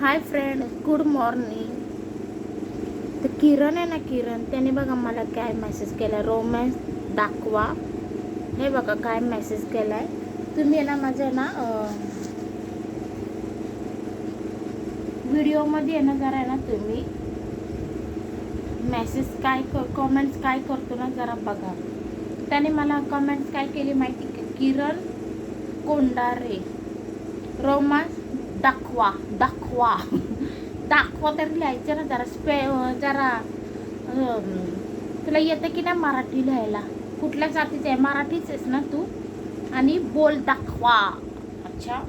Hi friend good morning तर किरण आहे ना किरण त्याने बघा मला काय मेसेज केला रोमॅन्स दाखवा हे बघा काय मेसेज केलाय तुम्ही ना माझ्या ना व्हिडिओमध्ये आहे ना जरा ना तुम्ही मेसेज काय कॉमेंट्स काय करतो ना जरा बघा त्याने मला कमेंट्स काय केली माहिती किरण कोंडारे रोमांस दाखवा दाखवा दाखवा तरी लिहायचं ना जरा स्पे जरा तुला येतं की नाही मराठी लिहायला कुठल्या जातीचं आहे मराठीच आहेस ना तू आणि बोल दाखवा अच्छा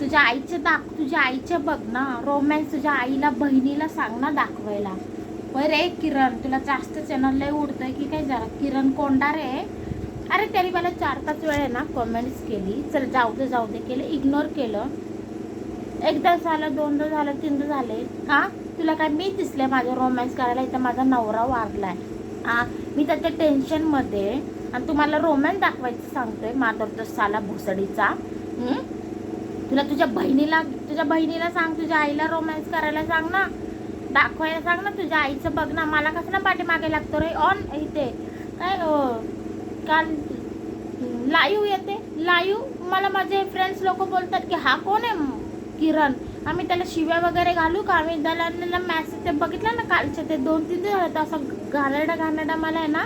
तुझ्या आईचं दाख तुझ्या आईचं बघ ना रोमॅन्स तुझ्या आईला बहिणीला सांग ना दाखवायला होय रे किरण तुला जास्तच आहे ना लय उडतंय की काय जरा किरण कोंडारे आहे अरे त्याने मला चार पाच वेळा ना कमेंट्स केली चल जाऊ दे जाऊ दे केलं इग्नोर केलं एकदा झालं दोनदा झालं तीनदा झाले. हा तुला काय मी दिसले माझं रोमॅन्स करायला? इथं माझा नवरा वारलाय. हा मी त्याच्या टेन्शनमध्ये आणि तुम्हाला रोमॅन्स दाखवायचं सांगतोय माधव साला भोसडीचा. हं? तुला तुझ्या बहिणीला तुझ्या बहिणीला सांग तुझ्या आईला रोमॅन्स करायला सांग ना. दाखवायला सांग ना तुझ्या आईचं बघ ना. मला कसं ना पाठीमागे लागतो रे? ऑन इथे. काय काल लाईव्ह येते. लाईव्ह मला माझे फ्रेंड्स लोक बोलतात की हा कोण आहे? किरण आम्ही त्याला शिव्या वगैरे घालू का? आम्ही त्याला मॅसेज ते बघितलं ना कालचे ते दोन तीन दिवस झाले, असं घाणेरडा घाणेरडा मला आहे ना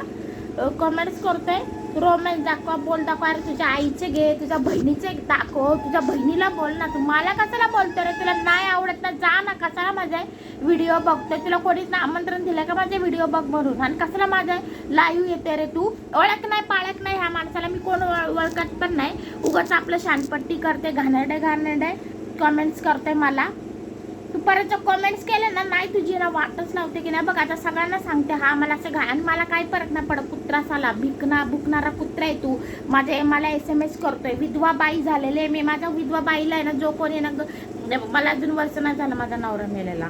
कमेंट्स करतोय. रोमॅन्स दाखवा बोल दाखवा. अरे तुझ्या आईचे घे तुझ्या बहिणीचे दाखव तुझ्या बहिणीला बोल ना तू. मला कशाला बोलतो रे? तुला नाही आवडत ना? जा ना. कशाला आहे व्हिडिओ बघतोय? तुला कोणीच आमंत्रण दिलं का माझे व्हिडिओ बघ म्हणून? आणि कशाला आहे लाईव्ह येते रे तू? ओळख नाही पाळख नाही ह्या माणसाला. मी कोण ओळखत पण नाही. उगाच आपलं शानपट्टी करते. घाणेरडे घाणेरडे. कमेंट्स करते मला. तू परत जर कमेंट्स केले ना नाही तुझी ना वाटच लावते की नाही. बघ आता सगळ्यांना सांगते हा मला असं घा आणि मला काही फरक नाही पडत पुत्रासाला भिकना भुकणारा कुत्रा आहे तू. माझे मला एस एम एस करतोय. विधवा बाई झालेले मी. माझ्या विधवा बाईला आहे ना जो कोणी ना मला अजून वर्ष नाही झालं माझा नवरा मेलेला.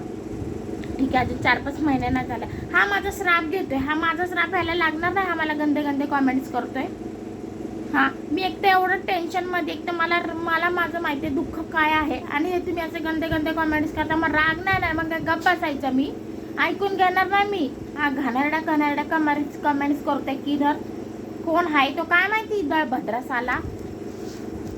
ठीक आहे अजून चार पाच महिने नाही झाले. हा माझा श्राप घेतोय. हा माझा श्राप व्हायला लागणार नाही. हा मला गंदे गंदे कॉमेंट्स करतोय. हां मी एक तर एवढं टेन्शनमध्ये एक तर मला मला माझं माहिती आहे दुःख काय आहे. आणि हे तुम्ही असे गंदे गंदे कॉमेंट्स करता मग राग नाही ना मग काय गप्प बसायचं मी? ऐकून घेणार नाही मी. हा घाणेरडा घाणेरडा कमेंट्स कमेंट्स करते की धर कोण आहे तो? काय माहिती? दळ भद्रासाला